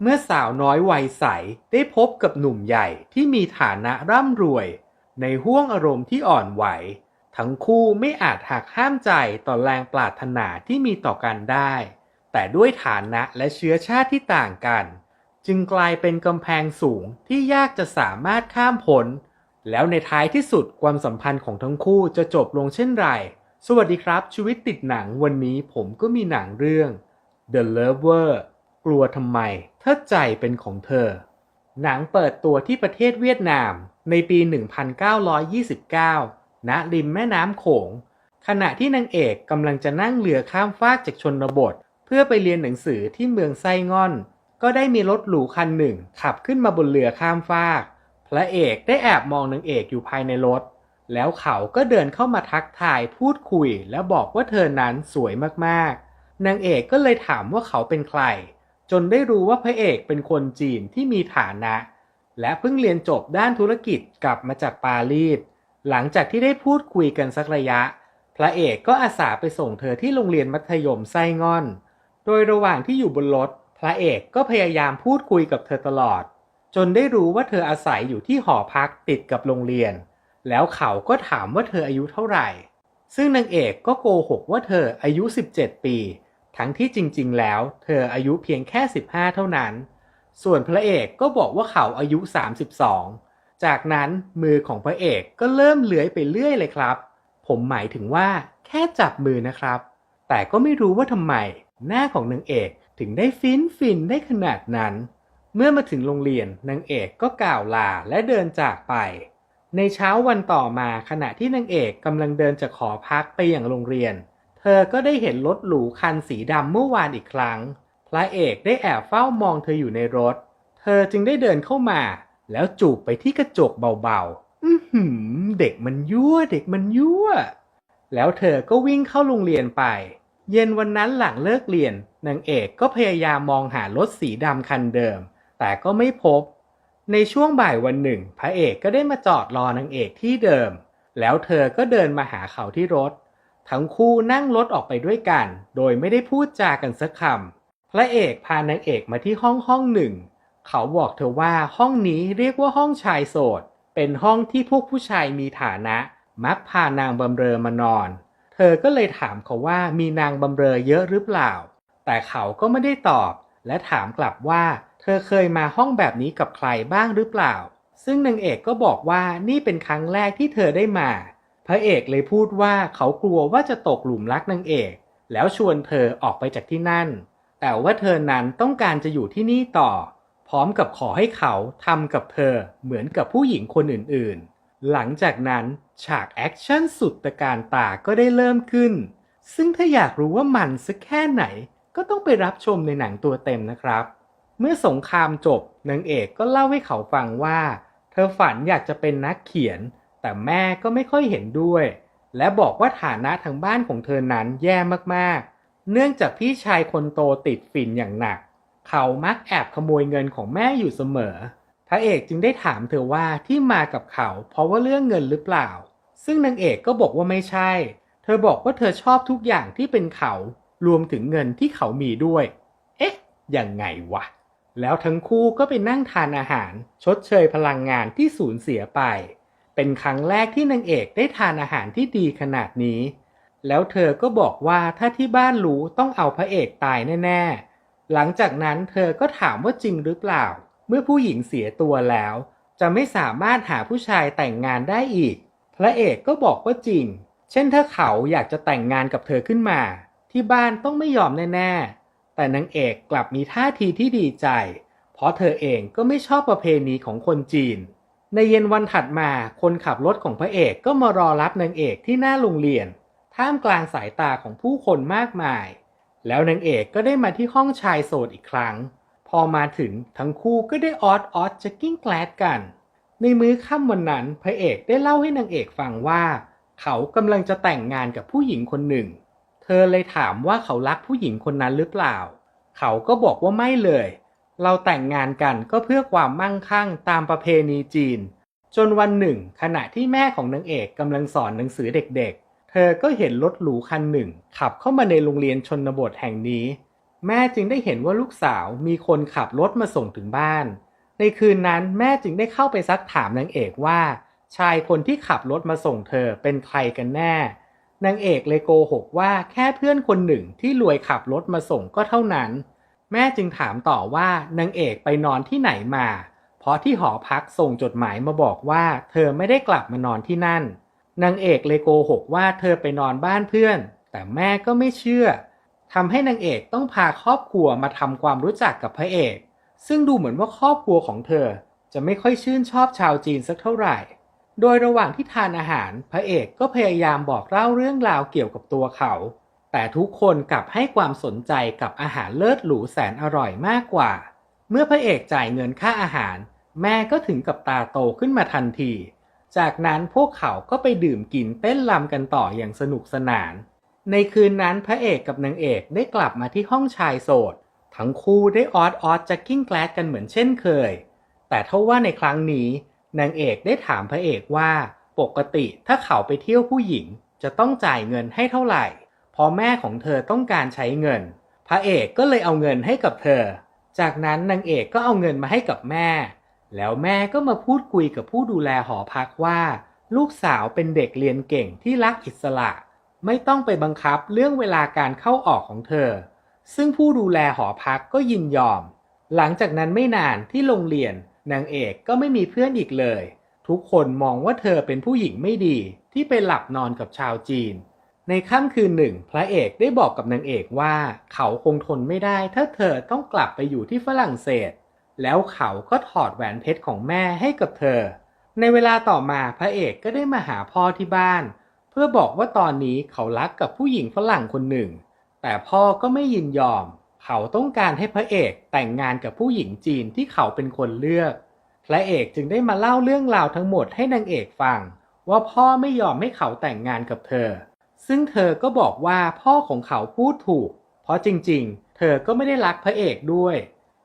เมื่อสาวน้อยวัยใสได้พบกับหนุ่มใหญ่ที่มีฐานะร่ำรวย ในห้วงอารมณ์ที่อ่อนไหว ทั้งคู่ไม่อาจหักห้ามใจต่อแรงปรารถนาที่มีต่อกันได้ แต่ด้วยฐานะและเชื้อชาติที่ต่างกัน จึงกลายเป็นกำแพงสูงที่ยากจะสามารถข้ามพ้นแล้วในท้ายที่สุดความสัมพันธ์ของทั้งคู่จะจบลงเช่นไร สวัสดีครับชีวิตติดหนังวันนี้ผมก็มีหนังเรื่อง The Lover กลัวทำไม ถ้าใจเป็นของเธอ หนังเปิดตัวที่ประเทศเวียดนามในปี 1929 ณ ริมแม่น้ำโขง ขณะที่นางเอกกำลังจะนั่งเรือข้ามฟากจากชนบท เพื่อไปเรียนหนังสือที่เมืองไส้ง่อน ก็ได้มีรถหรูคันหนึ่ง ขับขึ้นมาบนเรือข้ามฟาก พระเอกได้แอบมองนางเอกอยู่ภายในรถ แล้วเขาก็เดินเข้ามาทักทายพูดคุย และบอกว่าเธอนั้นสวยมากๆนางเอกก็เลยถามว่าเขาเป็นใคร จนได้รู้ว่าพระเอกเป็นคนจีนที่มีฐานะ และเพิ่งเรียนจบด้านธุรกิจกลับมาจากปารีสหลังจากที่ได้พูดคุยกันสักระยะ พระเอกก็อาสาไปส่งเธอที่โรงเรียนมัธยมไส้งอน โดยระหว่างที่อยู่บนรถ พระเอกก็พยายามพูดคุยกับเธอตลอด จนได้รู้ว่าเธออาศัยอยู่ที่หอพักติดกับโรงเรียน แล้วเขาก็ถามว่าเธออายุเท่าไหร่ ซึ่งนางเอกก็โกหกว่าเธออายุ 17 ปี ทั้งที่จริงๆ แล้ว เธออายุเพียงแค่ 15 เท่านั้น ส่วนพระเอกก็บอกว่าเขาอายุ 32 จากนั้นมือของพระเอกก็เริ่มเลื้อยไปเรื่อยเลยครับ ผมหมายถึงว่าแค่จับมือนะครับ แต่ก็ไม่รู้ว่าทำไม หน้าของนางเอกถึงได้ฟินฟินได้ขนาดนั้น เมื่อมาถึงโรงเรียนนางเอกก็กล่าวลาและเดินจากไป ในเช้าวันต่อมาขณะที่นางเอกกำลังเดินจากหอพักไปอย่างโรงเรียน เธอก็ได้เห็นรถหรูคันสีดำเมื่อวานอีกครั้ง พระเอกได้แอบเฝ้ามองเธออยู่ในรถ เธอจึงได้เดินเข้ามา แล้วจูบไปที่กระจกเบาๆ อือหือ เด็กมันยั่ว เด็กมันยั่ว แล้วเธอก็วิ่งเข้าโรงเรียนไป เย็นวันนั้นหลังเลิกเรียน นางเอกก็พยายามมองหารถสีดำคันเดิม แต่ก็ไม่พบ ในช่วงบ่ายวันหนึ่ง พระเอกก็ได้มาจอดรอนางเอกที่เดิม แล้วเธอก็เดินมาหาเขาที่รถ ทั้งคู่นั่งรถออกไปด้วยกัน โดยไม่ได้พูดจากันสักคำ พระเอกพานางเอกมาที่ห้องห้องหนึ่ง เขาบอกเธอว่าห้องนี้เรียกว่าห้องชายโสด เป็นห้องที่พวกผู้ชายมีฐานะ มักพานางบำเรอมานอน เธอก็เลยถามเขาว่ามีนางบำเรอเยอะหรือเปล่า แต่เขาก็ไม่ได้ตอบ และถามกลับว่า เธอเคยมาห้องแบบนี้กับใครบ้างหรือเปล่า ซึ่งนางเอกก็บอกว่านี่เป็นครั้งแรกที่เธอได้มา พระเอกเลยพูดว่าเขากลัวว่าจะตกหลุมรักนางเอก แล้วชวนเธอออกไปจากที่นั่น แต่ว่าเธอนั้นต้องการจะอยู่ที่นี่ต่อ พร้อมกับขอให้เขาทำกับเธอเหมือนกับผู้หญิงคนอื่นๆ หลังจากนั้นฉากแอคชั่นสุดตะการตาก็ได้เริ่มขึ้น ซึ่งถ้าอยากรู้ว่ามันสักแค่ไหน ก็ต้องไปรับชมในหนังตัวเต็มนะครับ เมื่อสงครามจบนางเอกก็เล่าให้เขาฟังว่า เธอฝันอยากจะเป็นนักเขียน แต่แม่ก็ไม่ค่อยเห็นด้วย และบอกว่าฐานะทางบ้านของเธอนั้นแย่มากๆ เนื่องจากพี่ชายคนโตติดฝิ่นอย่างหนัก เขามักแอบขโมยเงินของแม่อยู่เสมอ พระเอกจึงได้ถามเธอว่าที่มากับเขาเพราะว่าเรื่องเงินหรือเปล่า ซึ่งนางเอกก็บอกว่าไม่ใช่ เธอบอกว่าเธอชอบทุกอย่างที่เป็นเขา รวมถึงเงินที่เขามีด้วย เอ๊ะ ยังไงวะ แล้วทั้งคู่ก็ไปนั่งทานอาหาร ชดเชยพลังงานที่สูญเสียไป เป็นครั้งแรกที่นางเอกได้ทานอาหารที่ดีขนาดนี้ แล้วเธอก็บอกว่าถ้าที่บ้านรู้ต้องเอาพระเอกตายแน่ ๆ หลังจากนั้นเธอก็ถามว่าจริงหรือเปล่า เมื่อผู้หญิงเสียตัวแล้ว จะไม่สามารถหาผู้ชายแต่งงานได้อีก พระเอกก็บอกว่าจริง เช่นถ้าเขาอยากจะแต่งงานกับเธอขึ้นมา ที่บ้านต้องไม่ยอมแน่ ๆ แต่นางเอกกลับมีท่าทีที่ดีใจ เพราะเธอเองก็ไม่ชอบประเพณีของคนจีน ในเย็นวันถัดมาคนขับรถของพระเอกก็มารอรับนางเอกที่หน้าโรงเรียน ท่ามกลางสายตาของผู้คนมากมาย แล้วนางเอกก็ได้มาที่ห้องชายโสดอีกครั้ง พอมาถึงทั้งคู่ก็ได้ออดออดจะกิ้งแกลดกัน ในมื้อค่ำวันนั้นพระเอกได้เล่าให้นางเอกฟังว่า เขากำลังจะแต่งงานกับผู้หญิงคนหนึ่ง เธอเลยถามว่าเขารักผู้หญิงคนนั้นหรือเปล่า เขาก็บอกว่าไม่เลย เราแต่งงานกันก็เพื่อความมั่งคั่งตามประเพณีจีน จนวันหนึ่ง ขณะที่แม่ของนางเอกกำลังสอนหนังสือเด็กๆ เธอก็เห็นรถหรูคันหนึ่ง ขับเข้ามาในโรงเรียนชนบทแห่งนี้ แม่จึงได้เห็นว่าลูกสาวมีคนขับรถมาส่งถึงบ้าน ในคืนนั้นแม่จึงได้เข้าไปซักถามนางเอกว่า ชายคนที่ขับรถมาส่งเธอเป็นใครกันแน่นางเอกเลยโกหกว่าแค่เพื่อนคนหนึ่งที่รวยขับรถมาส่งก็เท่านั้น แม่จึงถามต่อว่านางเอกไปนอนที่ไหนมา เพราะที่หอพักส่งจดหมายมาบอกว่าเธอไม่ได้กลับมานอนที่นั่น นางเอกเลยโกหกว่าเธอไปนอนบ้านเพื่อน แต่แม่ก็ไม่เชื่อทำให้นางเอกต้องพาครอบครัวมาทำความรู้จักกับพระเอก ซึ่งดูเหมือนว่าครอบครัวของเธอ จะไม่ค่อยชื่นชอบชาวจีนสักเท่าไหร่ โดยระหว่างที่ทานอาหาร พระเอกก็พยายามบอกเล่าเรื่องราวเกี่ยวกับตัวเขา แต่ทุกคนกลับให้ความสนใจกับอาหารเลิศหรูแสนอร่อยมากกว่า เมื่อพระเอกจ่ายเงินค่าอาหาร แม่ก็ถึงกับตาโตขึ้นมาทันที จากนั้นพวกเขาก็ไปดื่มกินเต้นรำกันต่ออย่างสนุกสนาน ในคืนนั้นพระเอกกับนางเอกได้กลับมาที่ห้องชายโสด ทั้งคู่ได้ออดออดจะกิ้งแกลดกันเหมือนเช่นเคย แต่เท่าว่าในครั้งนี้นางเอกได้ถามพระเอกว่า ปกติถ้าเขาไปเที่ยวผู้หญิงจะต้องจ่ายเงินให้เท่าไหร่ พราะแม่ของเธอต้องการใช้เงิน พระเอกก็เลยเอาเงินให้กับเธอ จากนั้นนางเอกก็เอาเงินมาให้กับแม่ แล้วแม่ก็มาพูดคุยกับผู้ดูแลหอพักว่า ลูกสาวเป็นเด็กเรียนเก่งที่รักอิสระ ไม่ต้องไปบังคับเรื่องเวลาการเข้าออกของเธอ ซึ่งผู้ดูแลหอพักก็ยินยอม หลังจากนั้นไม่นานที่โรงเรียนนางเอกก็ไม่มีเพื่อนอีกเลย ทุกคนมองว่าเธอเป็นผู้หญิงไม่ดีที่ไปหลับนอนกับชาวจีน ในค่ำคืนหนึ่ง พระเอกได้บอกกับนางเอกว่า เขาคงทนไม่ได้ถ้าเธอต้องกลับไปอยู่ที่ฝรั่งเศส แล้วเขาก็ถอดแหวนเพชรของแม่ให้กับเธอ ในเวลาต่อมาพระเอกก็ได้มาหาพ่อที่บ้าน เพื่อบอกว่าตอนนี้เขารักกับผู้หญิงฝรั่งคนหนึ่ง แต่พ่อก็ไม่ยินยอม เขาต้องการให้พระเอกแต่งงานกับผู้หญิงจีนที่เขาเป็นคนเลือก พระเอกจึงได้มาเล่าเรื่องราวทั้งหมดให้นางเอกฟัง ว่าพ่อไม่ยอมให้เขาแต่งงานกับเธอ ซึ่งเธอก็บอกว่าพ่อของเขาพูดถูก เพราะจริงๆ เธอก็ไม่ได้รักพระเอกด้วย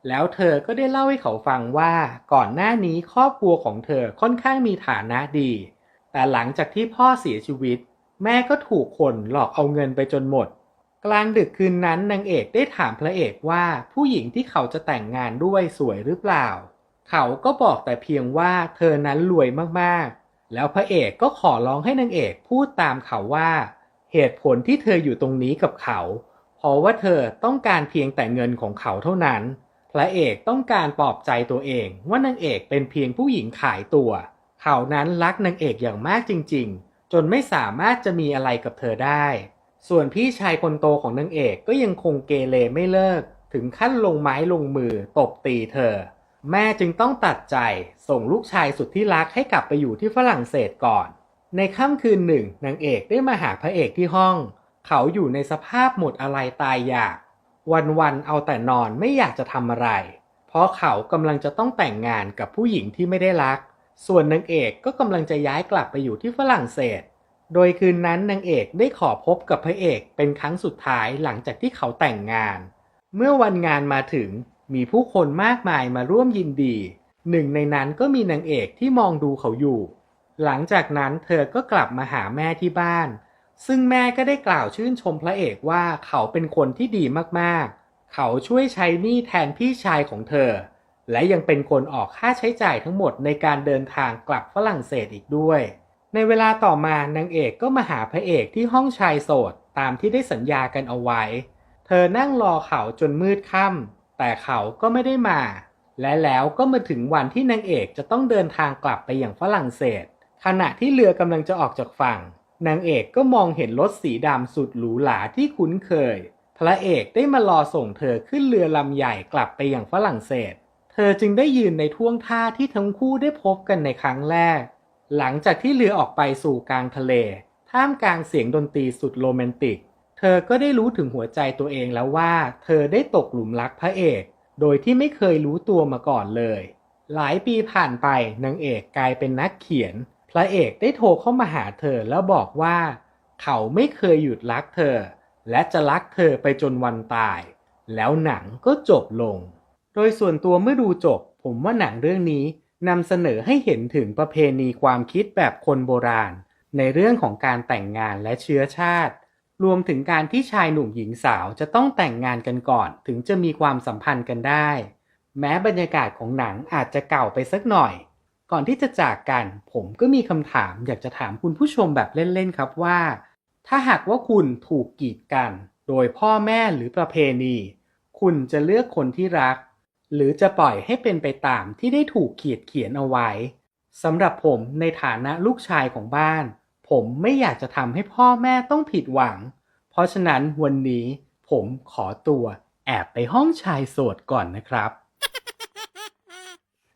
แล้วเธอก็ได้เล่าให้เขาฟังว่าก่อนหน้านี้ครอบครัวของเธอค่อนข้างมีฐานะดี แต่หลังจากที่พ่อเสียชีวิต แม่ก็ถูกคนหลอกเอาเงินไปจนหมด กลางดึกคืนนั้นนางเอกได้ถามพระเอกว่าผู้หญิงที่เขาจะแต่งงานด้วยสวยหรือเปล่า เขาก็บอกแต่เพียงว่าเธอนั้นรวยมากๆ แล้วพระเอกก็ขอร้องให้นางเอกพูดตามเขาว่า เหตุผลที่เธออยู่ตรงนี้กับเขา เพราะว่าเธอต้องการเพียงแต่เงินของเขาเท่านั้น พระเอกต้องการปลอบใจตัวเอง ว่านางเอกเป็นเพียงผู้หญิงขายตัว เขานั้นรักนางเอกอย่างมากจริง ๆ จนไม่สามารถจะมีอะไรกับเธอได้ ส่วนพี่ชายคนโตของนางเอกก็ยังคงเกเรไม่เลิก ถึงขั้นลงไม้ลงมือตบตีเธอ แม่จึงต้องตัดใจส่งลูกชายสุดที่รักให้กลับไปอยู่ที่ฝรั่งเศสก่อน ในค่ำคืนหนึ่งนางเอกได้มาหาพระเอกที่ห้อง เขาอยู่ในสภาพหมดอะไรตายอยาก วันๆเอาแต่นอนไม่อยากจะทำอะไร เพราะเขากำลังจะต้องแต่งงานกับผู้หญิงที่ไม่ได้รัก ส่วนนางเอกก็กำลังจะย้ายกลับไปอยู่ที่ฝรั่งเศส โดยคืนนั้นนางเอกได้ขอพบกับพระเอกเป็นครั้งสุดท้ายหลังจากที่เขาแต่งงาน เมื่อวันงานมาถึงมีผู้คนมากมายมาร่วมยินดี หนึ่งในนั้นก็มีนางเอกที่มองดูเขาอยู่ หลังจากนั้นเธอก็กลับมาหาแม่ที่บ้าน ซึ่งแม่ก็ได้กล่าวชื่นชมพระเอกว่าเขาเป็นคนที่ดีมากๆ เขาช่วยใช้หนี้แทนพี่ชายของเธอ และยังเป็นคนออกค่าใช้จ่ายทั้งหมดในการเดินทางกลับฝรั่งเศสอีกด้วย ในเวลาต่อมานางเอกก็มาหาพระเอกที่ห้องชายโสดตามที่ได้สัญญากันเอาไว้ เธอนั่งรอเขาจนมืดค่ำแต่เขาก็ไม่ได้มา และแล้วก็มาถึงวันที่นางเอกจะต้องเดินทางกลับไปอย่างฝรั่งเศส ขณะที่เรือกำลังจะออกจากฝั่ง นางเอกก็มองเห็นรถสีดำสุดหรูหราที่คุ้นเคย พระเอกได้มารอส่งเธอขึ้นเรือลำใหญ่กลับไปอย่างฝรั่งเศส เธอจึงได้ยืนในท่วงท่าที่ทั้งคู่ได้พบกันในครั้งแรก หลังจากที่เรือออกไปสู่กลางทะเล ท่ามกลางเสียงดนตรีสุดโรแมนติก เธอก็ได้รู้ถึงหัวใจตัวเองแล้วว่า เธอได้ตกหลุมรักพระเอก โดยที่ไม่เคยรู้ตัวมาก่อนเลย หลายปีผ่านไปนางเอกกลายเป็นนักเขียน พระเอกได้โทรเข้ามาหาเธอแล้วบอกว่า เขาไม่เคยหยุดรักเธอ และจะรักเธอไปจนวันตาย แล้วหนังก็จบลง โดยส่วนตัวเมื่อดูจบ ผมว่าหนังเรื่องนี้นำเสนอให้เห็นถึงประเพณีความคิดแบบคนโบราณ ในเรื่องของการแต่งงานและเชื้อชาติ รวมถึงการที่ชายหนุ่มหญิงสาวจะต้องแต่งงานกันก่อนถึงจะมีความสัมพันธ์กันได้ แม้บรรยากาศของหนังอาจจะเก่าไปสักหน่อย ก่อนที่จะจากกัน ผมก็มีคำถามอยากจะถามคุณผู้ชมแบบเล่น ๆ ครับว่า ถ้าหากว่าคุณถูกกีดกัน โดยพ่อแม่หรือประเพณี คุณจะเลือกคนที่รัก หรือจะปล่อยให้เป็นไปตามที่ได้ถูกขีดเขียนเอาไว้สำหรับผมในฐานะลูกชายของบ้าน ผมไม่อยากจะทำให้พ่อแม่ต้องผิดหวัง เพราะฉะนั้นวันนี้ผมขอตัวแอบไปห้องชายโสดก่อนนะครับ